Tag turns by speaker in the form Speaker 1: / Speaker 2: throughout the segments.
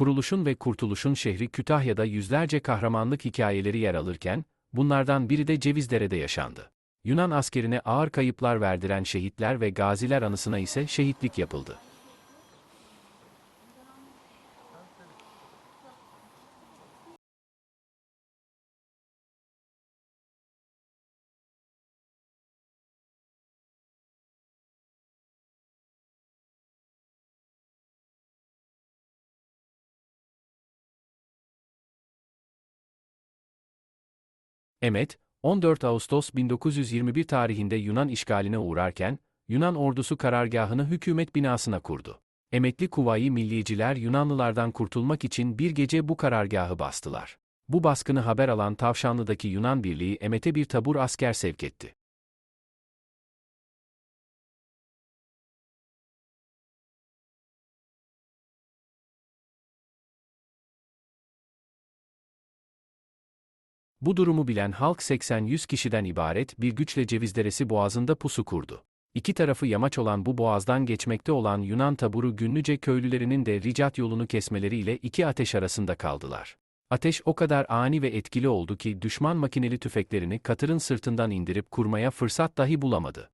Speaker 1: kuruluşun ve kurtuluşun şehri Kütahya'da yüzlerce kahramanlık hikayeleri yer alırken, bunlardan biri de Cevizdere'de yaşandı. Yunan askerine ağır kayıplar verdiren şehitler ve gaziler anısına ise şehitlik yapıldı. Emet, 14 Ağustos 1921 tarihinde Yunan işgaline uğrarken, Yunan ordusu karargahını hükümet binasına kurdu. Emekli Kuvayi Milliyeciler Yunanlılardan kurtulmak için bir gece bu karargahı bastılar. Bu baskını haber alan Tavşanlı'daki Yunan birliği Emet'e bir tabur asker sevk etti. Bu durumu bilen halk 80-100 kişiden ibaret bir güçle Cevizderesi boğazında pusu kurdu. İki tarafı yamaç olan bu boğazdan geçmekte olan Yunan taburu Günlüce köylülerinin de Ricat yolunu kesmeleriyle iki ateş arasında kaldılar. Ateş o kadar ani ve etkili oldu ki düşman makineli tüfeklerini katırın sırtından indirip kurmaya fırsat dahi bulamadı.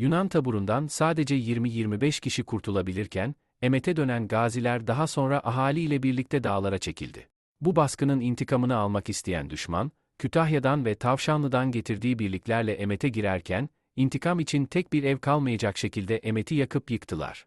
Speaker 1: Yunan taburundan sadece 20-25 kişi kurtulabilirken, Emet'e dönen gaziler daha sonra ahaliyle birlikte dağlara çekildi. Bu baskının intikamını almak isteyen düşman, Kütahya'dan ve Tavşanlı'dan getirdiği birliklerle Emet'e girerken, intikam için tek bir ev kalmayacak şekilde Emet'i yakıp yıktılar.